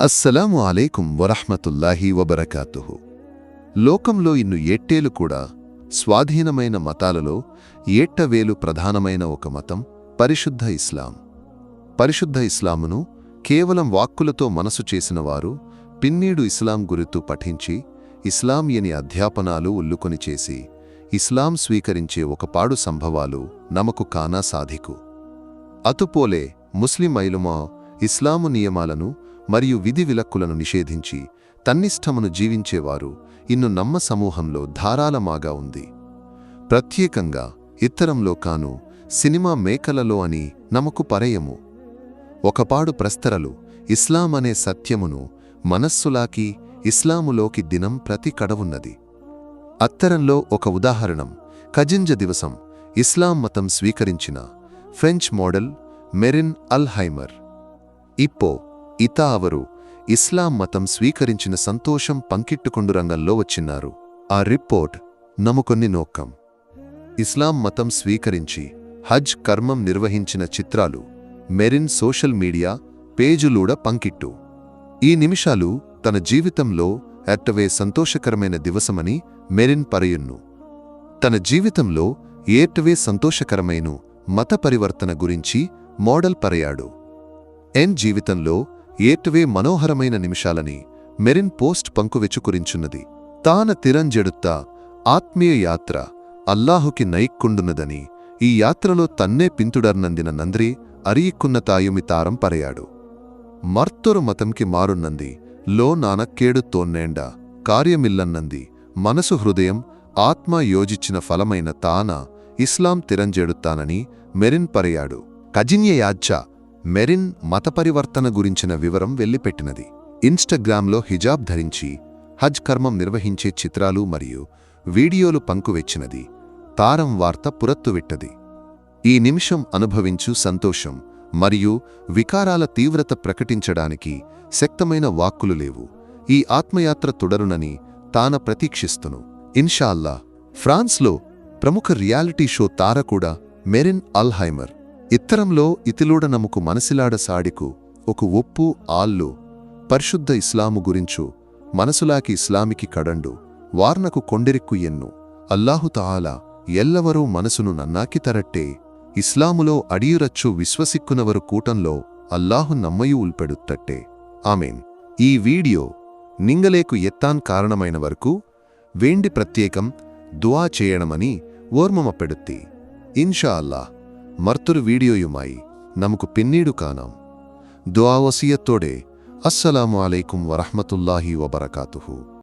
అస్సలాము అలైకుం వరహ్మతుల్లాహి వబరకాతుహు. లోకంలో ఇన్ను ఏట్టేలు కూడా స్వాధీనమైన మతాలలో ఏట్టవేలు ప్రధానమైన ఒక మతం పరిశుద్ధ ఇస్లాం. పరిశుద్ధ ఇస్లామును కేవలం వాక్కులతో మనసు చేసినవారు పిన్నీడు ఇస్లాం గురితూ పఠించి ఇస్లాం ఎని అధ్యాపనాలు ఉల్లుకొని చేసి ఇస్లాం స్వీకరించే ఒకపాడు సంభవాలు నమకు కానా సాధికు. అతుపోలే ముస్లిం ఐలుమా ఇస్లాము నియమాలను మరియు విధి విలక్కులను నిషేధించి తన్నిష్టమును జీవించేవారు ఇన్ను నమ్మ సమూహంలో ధారాళమాగా ఉంది. ప్రత్యేకంగా ఇత్తరంలో కాను సినిమా మేకలలో అని నమకు పరయము. ఒకపాడు ప్రస్తరలు ఇస్లాం అనే సత్యమును మనస్సులాకి ఇస్లాములోకి దినం ప్రతి కడవున్నది. అత్తరంలో ఒక ఉదాహరణం కజింజ దివసం ఇస్లాం మతం స్వీకరించిన ఫ్రెంచ్ మోడల్ మెరిన్ అల్హైమర్. ఇప్పో ఇతా అవరు ఇస్లాం మతం స్వీకరించిన సంతోషం పంకిట్టుకొండు రంగంలో వచ్చిన్నారు ఆ రిపోర్ట్ నముకొన్ని నోక్కం. ఇస్లాం మతం స్వీకరించి హజ్ కర్మం నిర్వహించిన చిత్రాలు మెరిన్ సోషల్ మీడియా పేజులూడ పంకిట్టు. ఈ నిమిషాలు తన జీవితంలో ఎట్టవే సంతోషకరమైన దివసమని మెరిన్ పరయున్ను. తన జీవితంలో ఏటవే సంతోషకరమైన మత పరివర్తన గురించి మోడల్ పరయాడు. ఎన్ జీవితంలో ఏటువే మనోహరమైన నిమిషాలని మెరిన్ పోస్ట్ పంకువెచ్చుకురించున్నది తాన తిరంజెడుత్తా ఆత్మీయ యాత్ర అల్లాహుకి నైక్కుండున్నదని ఈ యాత్రలో తన్నే పింతుడర్నందిన నంద్రి అరియిక్కున్న తాయుమి తారం పరయాడు. మర్తొరు మతంకి మారున్నంది లో నానక్కేడు తోన్నేండ కార్యమిల్లన్నంది మనసు హృదయం ఆత్మ యోజిచ్చిన ఫలమైన తాన ఇస్లాం తిరంజెడుత్తానని మెరిన్ పరయాడు. కజిన్య యాజ్జ మెరిన్ మతపరివర్తన గురించిన వివరం వెళ్ళిపెట్టినది ఇన్స్టాగ్రామ్లో హిజాబ్ ధరించి హజ్ కర్మం నిర్వహించే చిత్రాలు మరియు వీడియోలు పంకువెచ్చినది తారం వార్త పురత్తువిట్టది ఈ నిమిషం అనుభవించు సంతోషం మరియు వికారాల తీవ్రత ప్రకటించడానికి శక్తమైన వాక్కులు లేవు. ఈ ఆత్మయాత్ర తుడరునని తాన ప్రతీక్షిస్తును. ఇన్షాల్లా ఫ్రాన్స్లో ప్రముఖ రియాలిటీ షో తార కూడా మెరిన్ అల్హైమర్. ఇత్తరంలో ఇతిలూడ నముకు మనసిలాడ సాడికు ఒక ఒప్పు ఆల్లు పరిశుద్ధ ఇస్లాము గురించు మనసులాకి ఇస్లామికి కడండు వార్నకు కొండెరిక్కు ఎన్ను. అల్లాహుతాలా ఎల్లవరూ మనసును నన్నాకి తరట్టే ఇస్లాములో అడియురచ్చు విశ్వసిక్కునవరు కూటంలో అల్లాహు నమ్మయు ఉల్పెడుత్తట్టే. ఆమెన్. ఈ వీడియో నింగలేకు ఎత్తాన్ కారణమైన వరకు వేండి ప్రత్యేకం దువా చేయణమని ఓర్మమపెడుత్తి. ఇన్షా అల్లా మర్తురు వీడియోయుమాయి నముకు పిన్నీడు కానాం దుఆ వసియత్తోడే అస్సలాము అలైకుం వరహ్మతుల్లాహి వబరకాతుహు